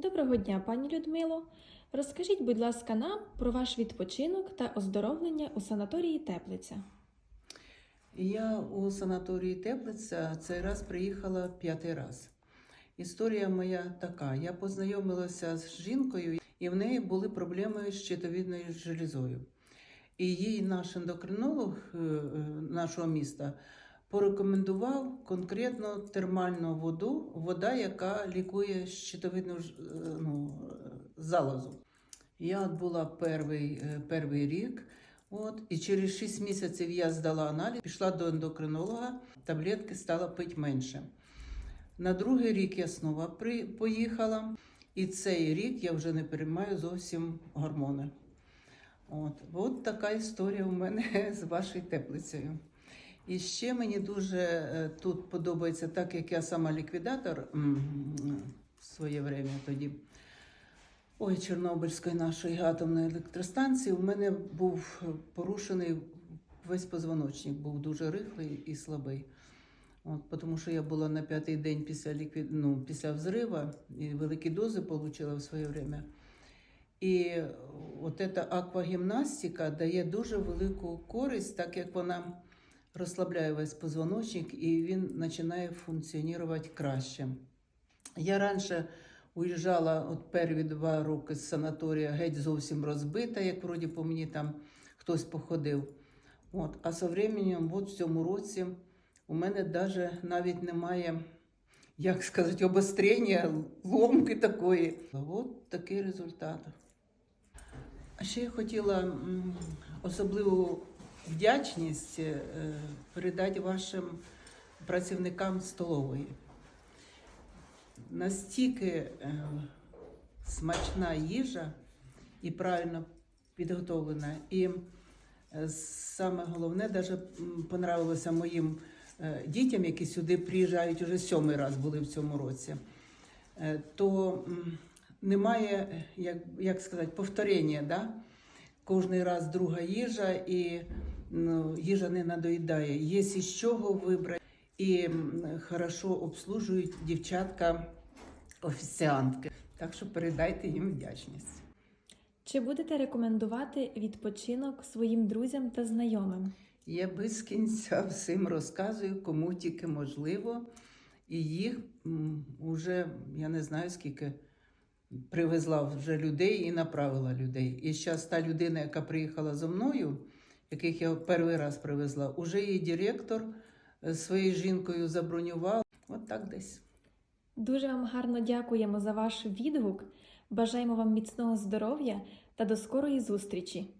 Доброго дня, пані Людмило. Розкажіть, будь ласка, нам про ваш відпочинок та оздоровлення у санаторії Теплиця. Я у санаторії Теплиця цей раз приїхала п'ятий раз. Історія моя така: я познайомилася з жінкою, і в неї були проблеми з щитовідною железою. І їй наш ендокринолог е, е, нашого міста порекомендував конкретно термальну воду, вода, яка лікує щитовидну е, ну, залозу. Я була перший, е, перший рік. От, і через 6 місяців я здала аналіз, пішла до ендокринолога, таблетки стала пити менше. На другий рік я знову поїхала, і цей рік я вже не приймаю зовсім гормони. От, от така історія у мене з вашою теплицею. І ще мені дуже е, тут подобається, так як я сама ліквідатор в своє время тоді. Ой, Чорнобильської нашої атомної електростанції, у мене був порушений весь позвоночник, був дуже рихлий і слабий. От, тому що я була на п'ятий день після, ліквід... ну, після взрива і великі дози отримала в своє время. І от ця аквагімнастика дає дуже велику користь, так як вона розслабляє весь позвоночник і він починає функціонувати краще. Я раніше уїжджала от перві два роки з санаторія геть зовсім розбита, як вроді по мені там хтось походив. От. А со временем, от в цьому році, у мене даже навіть немає, як сказати, обострення, ломки такої. От такий результат. А ще я хотіла м, особливу вдячність е, передати вашим працівникам столової настільки е, смачна їжа і правильно підготовлена. І е, саме головне, даже понравилося моїм дітям, які сюди приїжджають уже сьомий раз були в цьому році. То немає, як, як сказати, повторення, да? Кожний раз друга їжа, і ну, їжа не надоїдає. Є із чого вибрати. І хорошо обслужують дівчатка офіціантки. Так що передайте їм вдячність. Чи будете рекомендувати відпочинок своїм друзям та знайомим? Я без кінця всім розказую, кому тільки можливо. І їх м, уже я не знаю скільки привезла вже людей і направила людей. І зараз та людина, яка приїхала зо мною, яких я перший раз привезла, уже її директор е, своєю жінкою забронював. От так десь. Дуже вам гарно дякуємо за ваш відгук. Бажаємо вам міцного здоров'я та до скорої зустрічі!